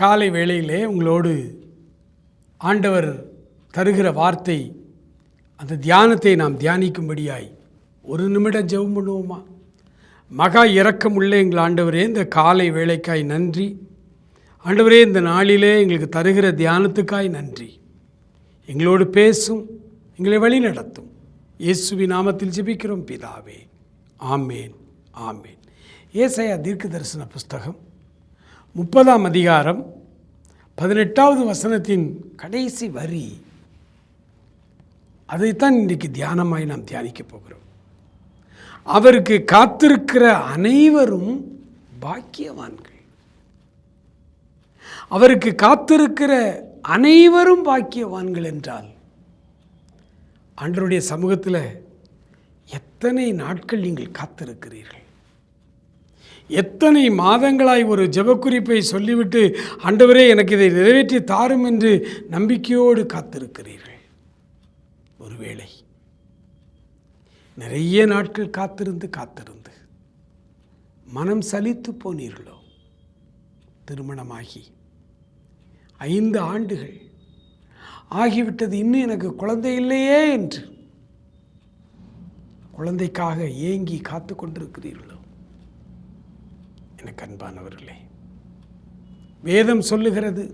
காலை வேளையிலே உங்களோடு ஆண்டவர் தருகிற வார்த்தை அந்த தியானத்தை நாம் தியானிக்கும்படியாய் ஒரு நிமிடம் ஜெபம் பண்ணுவோமா? மகா இறக்கமுள்ள எங்கள் ஆண்டவரே இந்த காலை வேலைக்காய் நன்றி. ஆண்டவரே இந்த நாளிலே எங்களுக்கு தருகிற தியானத்துக்காய் நன்றி. எங்களோடு பேசும் எங்களை வழி நடத்தும் இயேசுவி நாமத்தில் ஜெபிக்கிறோம் பிதாவே. ஆமேன் ஆமேன். ஏசையா தீர்க்க தரிசன புஸ்தகம் முப்பதாம் அதிகாரம் பதினெட்டாவது வசனத்தின் கடைசி வரி. அதைத்தான் இன்றைக்கு தியானமாய் நாம் தியானிக்கப் போகிறோம். அவருக்கு காத்திருக்கிற அனைவரும் பாக்கியவான்கள். அவருக்கு காத்திருக்கிற அனைவரும் பாக்கியவான்கள் என்றால் ஆண்டருடைய சமூகத்தில் எத்தனை நாட்கள் நீங்கள் காத்திருக்கிறீர்கள்? எத்தனை மாதங்களாய் ஒரு ஜெபக்குறிப்பை சொல்லிவிட்டு ஆண்டவரே எனக்கு இதை நிறைவேற்றி தாரும் என்று நம்பிக்கையோடு காத்திருக்கிறீர்கள். ஒருவேளை நிறைய நாட்கள் காத்திருந்து காத்திருந்து மனம் சலித்து போனீர்களோ? திருமணமாகி ஐந்து ஆண்டுகள் ஆகிவிட்டது இன்னும் எனக்கு குழந்தை இல்லையே என்று குழந்தைக்காக ஏங்கி காத்து கொண்டிருக்கிறீர்களோ? எனக்கு அன்பானவர்களே வேதம் சொல்லுகிறது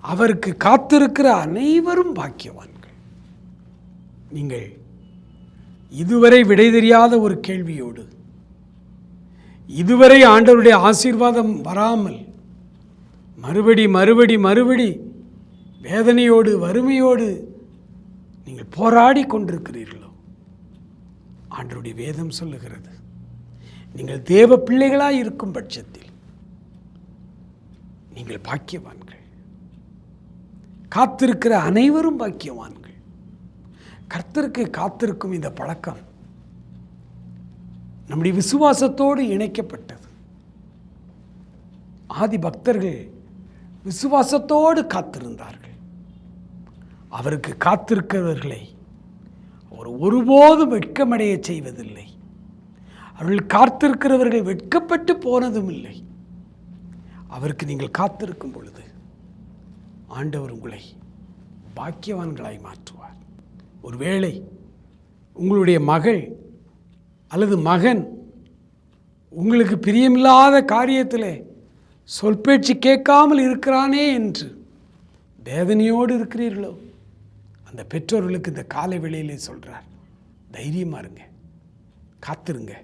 அவருக்கு காத்திருக்கிற அனைவரும் பாக்கியவான்கள். நீங்கள் இதுவரை விடை தெரியாத ஒரு கேள்வியோடு இதுவரை ஆண்டவருடைய ஆசீர்வாதம் வராமல் மறுபடி மறுபடி மறுபடி வேதனையோடு வறுமையோடு நீங்கள் போராடி கொண்டிருக்கிறீர்களோ? ஆண்டருடைய வேதம் சொல்லுகிறது நீங்கள் தேவ பிள்ளைகளாக இருக்கும் பட்சத்தில் நீங்கள் பாக்கியவான்கள். காத்திருக்கிற அனைவரும் பாக்கியவான்கள். கர்த்தருக்கு காத்திருக்கும் இந்த பழக்கம் நம்முடைய விசுவாசத்தோடு இணைக்கப்பட்டது. ஆதி பக்தர்கள் விசுவாசத்தோடு காத்திருந்தார்கள். அவருக்கு காத்திருக்கிறவர்களை அவர் ஒருபோதும் வெட்கமடைய செய்வதில்லை. அவர்கள் காத்திருக்கிறவர்கள் வெட்கப்பட்டு போனதும் இல்லை. அவருக்கு நீங்கள் காத்திருக்கும் பொழுது ஆண்டவர் உங்களை பாக்கியவான்களாய் மாற்றுவார். ஒருவேளை உங்களுடைய மகள் அல்லது மகன் உங்களுக்கு பிரியமில்லாத காரியத்தில் சொல்பேச்சு கேட்காமல் இருக்கிறானே என்று வேதனையோடு இருக்கிறீர்களோ? அந்த பெற்றோர்களுக்கு இந்த காலை வேளையிலே சொல்கிறார் தைரியமாக இருங்க காத்திருங்க.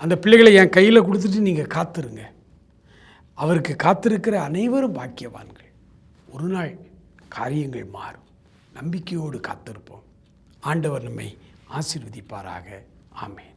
அந்த பிள்ளைகளை என் கையில் கொடுத்துட்டு நீங்கள் காத்துருங்க. அவருக்கு காத்திருக்கிற அனைவரும் பாக்கியவான்கள். ஒரு நாள் காரியங்கள் மாறும். நம்பிக்கையோடு காத்திருப்போம். ஆண்டவர் நம்மை ஆசீர்வதிப்பாராக. ஆமேன்.